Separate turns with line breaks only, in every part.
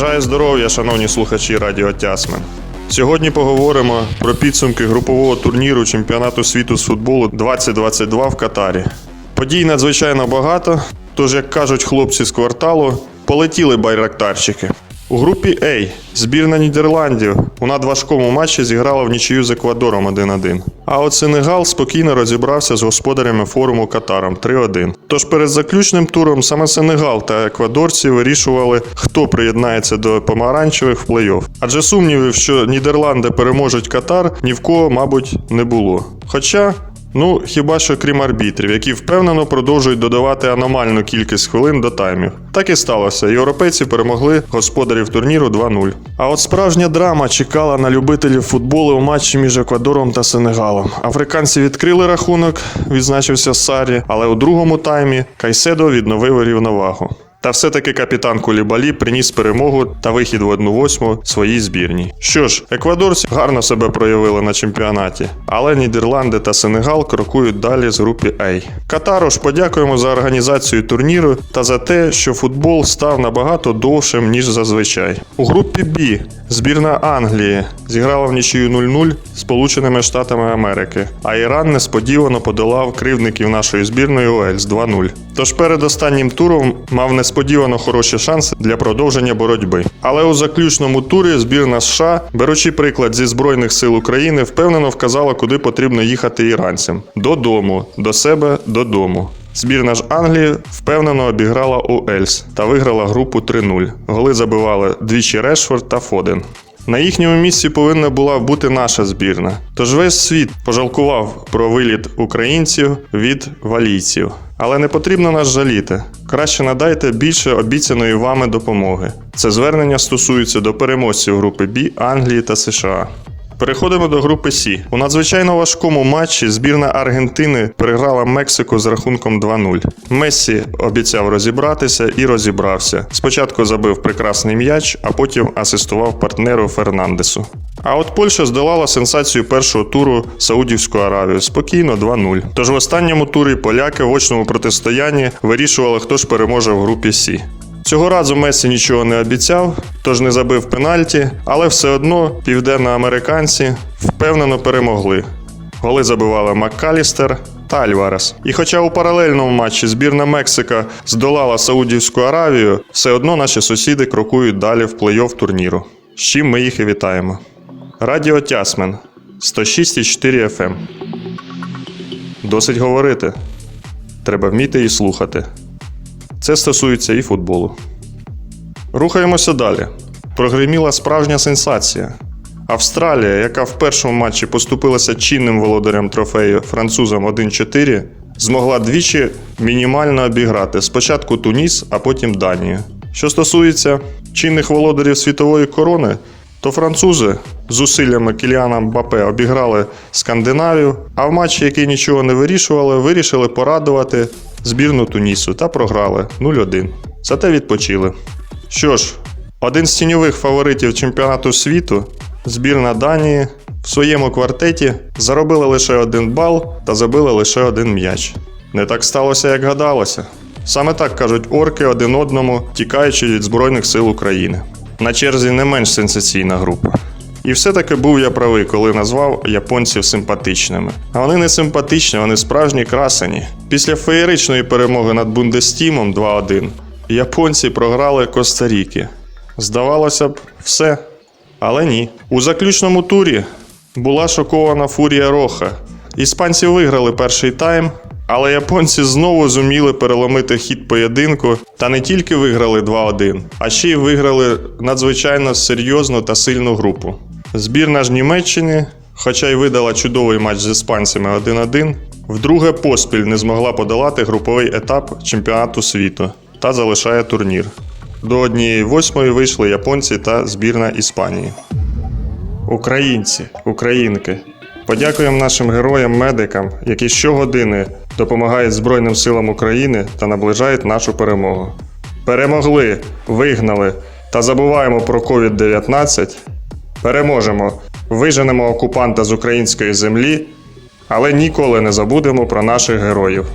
Бажаю здоров'я, шановні слухачі Радіо Тясмен. Сьогодні поговоримо про підсумки групового турніру чемпіонату світу з футболу 2022 в Катарі. Подій надзвичайно багато, тож, як кажуть хлопці з кварталу, полетіли байрактарчики. У групі А збірна Нідерландів у надважкому матчі зіграла в нічию з Еквадором 1-1. А от Сенегал спокійно розібрався з господарями форуму Катаром 3-1. Тож перед заключним туром саме Сенегал та еквадорці вирішували, хто приєднається до помаранчевих в плей-офф. Адже сумнівів, що Нідерланди переможуть Катар, ні в кого, мабуть, не було. Хоча. Ну, хіба що крім арбітрів, які впевнено продовжують додавати аномальну кількість хвилин до таймів. Так і сталося. Європейці перемогли господарів турніру 2-0. А от справжня драма чекала на любителів футболу у матчі між Еквадором та Сенегалом. Африканці відкрили рахунок, відзначився Сарі, але у другому таймі Кайседо відновив рівновагу. Та все-таки капітан Кулібалі приніс перемогу та вихід в 1-8 своїй збірній. Що ж, еквадорці гарно себе проявили на чемпіонаті, але Нідерланди та Сенегал крокують далі з групи А. Катару ж подякуємо за організацію турніру та за те, що футбол став набагато довшим, ніж зазвичай. У групі Б збірна Англії зіграла в нічию 0-0 з Сполученими Штатами Америки, а Іран несподівано подолав кривдників нашої збірної Уельс 2-0. Тож перед останнім туром мав несподівано хороші шанси для продовження боротьби. Але у заключному турі збірна США, беручи приклад зі Збройних сил України, впевнено вказала, куди потрібно їхати іранцям: додому, до себе, додому. Збірна ж Англії впевнено обіграла Уельс та виграла групу 3-0. Голи забивали двічі Решфорд та Фоден. На їхньому місці повинна була бути наша збірна. Тож весь світ пожалкував про виліт українців від валійців. Але не потрібно нас жаліти. Краще надайте більше обіцяної вами допомоги. Це звернення стосується до переможців групи Б Англії та США. Переходимо до групи Сі. У надзвичайно важкому матчі збірна Аргентини переграла Мексику з рахунком 2-0. Мессі обіцяв розібратися і розібрався. Спочатку забив прекрасний м'яч, а потім асистував партнеру Фернандесу. А от Польща здолала сенсацію першого туру Саудівську Аравію спокійно 2-0. Тож в останньому турі поляки в очному протистоянні вирішували, хто ж переможе в групі Сі. Цього разу Месі нічого не обіцяв, тож не забив пенальті, але все одно південноамериканці впевнено перемогли. Голи забивали Маккалістер та Альварес. І хоча у паралельному матчі збірна Мексика здолала Саудівську Аравію, все одно наші сусіди крокують далі в плей-офф турніру. З чим ми їх і вітаємо. Радіо Тясмен 106,4 FM. Досить говорити. Треба вміти і слухати. Це стосується і футболу. Рухаємося далі. Прогреміла справжня сенсація. Австралія, яка в першому матчі поступилася чинним володарям трофею французам 1-4, змогла двічі мінімально обіграти спочатку Туніс, а потім Данію. Що стосується чинних володарів світової корони, то французи з зусиллями Кіліана Мбапе обіграли Скандинавію, а в матчі, який нічого не вирішували, вирішили порадувати збірну Тунісу та програли 0-1. Зате відпочили. Що ж, один з тіньових фаворитів чемпіонату світу, збірна Данії, в своєму квартеті заробила лише один бал та забила лише один м'яч. Не так сталося, як гадалося. Саме так кажуть орки один одному, тікаючи від Збройних сил України. На черзі не менш сенсаційна група. І все-таки був я правий, коли назвав японців симпатичними. А вони не симпатичні, вони справжні красені. Після феєричної перемоги над Бундестімом 2-1 японці програли Коста-Ріки. Здавалося б, все. Але ні. У заключному турі була шокована фурія Роха. Іспанці виграли перший тайм, але японці знову зуміли переломити хід поєдинку та не тільки виграли 2-1, а ще й виграли надзвичайно серйозну та сильну групу. Збірна ж Німеччини, хоча й видала чудовий матч з іспанцями 1-1, вдруге поспіль не змогла подолати груповий етап чемпіонату світу та залишає турнір. До однієї восьмої вийшли японці та збірна Іспанії. Українці, українки, подякуємо нашим героям-медикам, які щогодини допомагають Збройним силам України та наближають нашу перемогу. Перемогли, вигнали та забуваємо про COVID-19. Переможемо, виженемо окупанта з української землі, але ніколи не забудемо про наших героїв.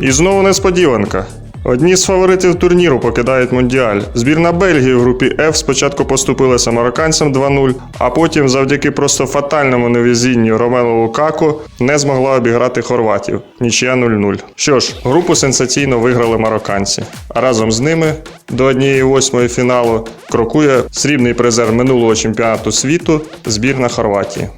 І знову несподіванка. Одні з фаворитів турніру покидають Мундіаль. Збірна Бельгії в групі F спочатку поступилася марокканцям 2-0, а потім, завдяки просто фатальному невезінню Ромелу Лукаку, не змогла обіграти хорватів. Нічия 0-0. Що ж, групу сенсаційно виграли марокканці. А разом з ними до однієї восьмої фіналу крокує срібний призер минулого чемпіонату світу збірна Хорватії.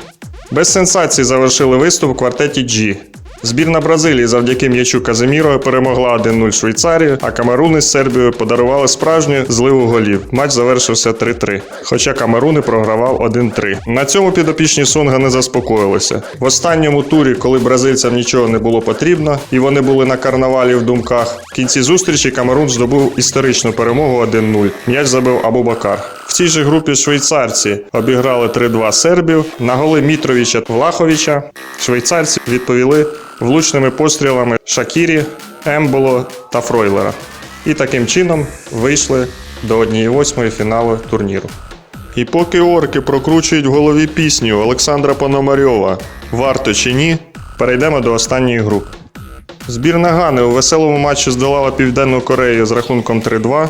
Без сенсацій завершили виступ в квартеті G. Збірна Бразилії завдяки м'ячу Казиміро перемогла 1-0 Швейцарію, а Камеруни з Сербією подарували справжню зливу голів. Матч завершився 3-3. Хоча Камеруни програвав 1-3. На цьому підопічні Сонга не заспокоїлися. В останньому турі, коли бразильцям нічого не було потрібно, і вони були на карнавалі в думках, в кінці зустрічі Камерун здобув історичну перемогу 1-0. М'яч забив Абу-Бакар. В цій же групі швейцарці обіграли 3-2 сербів. На голи Мітровича Влаховича швейцарці відповіли влучними пострілами Шакірі, Емболо та Фройлера. І таким чином вийшли до 1-8 фіналу турніру. І поки орки прокручують в голові пісню Олександра Пономарьова Варто чи ні, перейдемо до останньої групи. Збірна Гани у веселому матчі здолала Південну Корею з рахунком 3-2,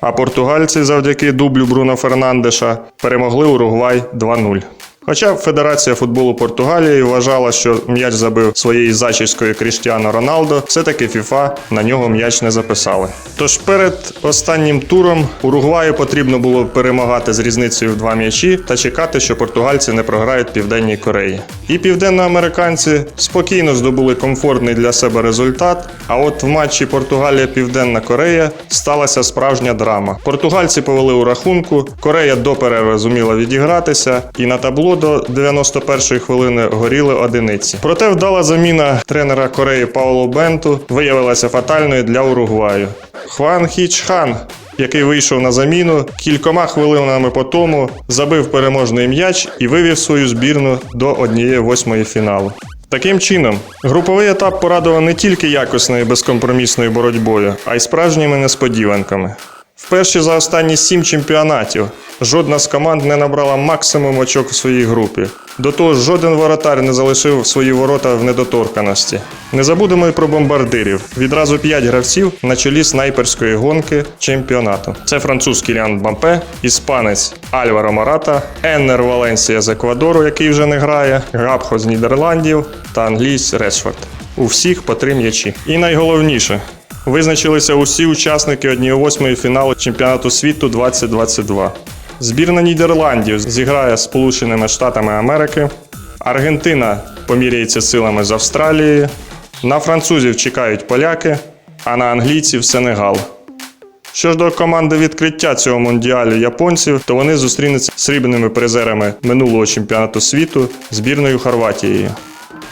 а португальці завдяки дублю Бруно Фернандеша перемогли Уругвай 2-0. Хоча Федерація футболу Португалії вважала, що м'яч забив своєї зачіскою Кріштіано Роналдо, все-таки ФІФА на нього м'яч не записали. Тож перед останнім туром Уругваю потрібно було перемагати з різницею в два м'ячі та чекати, що португальці не програють Південній Кореї. І південноамериканці спокійно здобули комфортний для себе результат. А от в матчі Португалія-Південна Корея сталася справжня драма. Португальці повели у рахунку, Корея до перерви зуміла відігратися, і на табло до 91-ї хвилини горіли одиниці. Проте вдала заміна тренера Кореї Пауло Бенту виявилася фатальною для Уругваю. Хван Хіч Хан який вийшов на заміну, кількома хвилинами по тому забив переможний м'яч і вивів свою збірну до 1-8 фіналу. Таким чином, груповий етап порадував не тільки якісною безкомпромісною боротьбою, а й справжніми несподіванками. Вперше за останні сім чемпіонатів жодна з команд не набрала максимум очок в своїй групі. До того ж, жоден воротар не залишив свої ворота в недоторканості. Не забудемо й про бомбардирів. Відразу п'ять гравців на чолі снайперської гонки чемпіонату. Це француз Кіліан Бампе, іспанець Альваро Марата, Еннер Валенсія з Еквадору, який вже не грає, Габхо з Нідерландів та англійсь Решфорд. У всіх по три м'ячі. І найголовніше. Визначилися усі учасники 1-8 фіналу чемпіонату світу 2022. Збірна Нідерландів зіграє з Сполученими Штатами Америки. Аргентина поміряється силами з Австралією. На французів чекають поляки, а на англійців Сенегал. Що ж до команди відкриття цього мундіалю японців, то вони зустрінуться з срібними призерами минулого чемпіонату світу збірною Хорватією.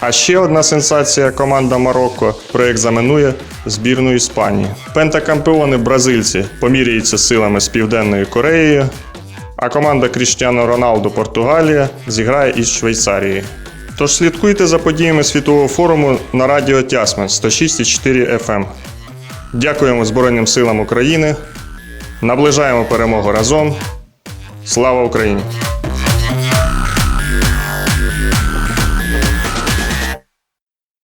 А ще одна сенсація команда Марокко проекзаменує збірну Іспанії. Пентакампіони бразильці поміряються силами з Південною Кореєю, а команда Кріштіано Роналду Португалія зіграє із Швейцарією. Тож слідкуйте за подіями світового форуму на радіо Тясмен 106,4 FM. Дякуємо Збройним силам України. Наближаємо перемогу разом. Слава Україні!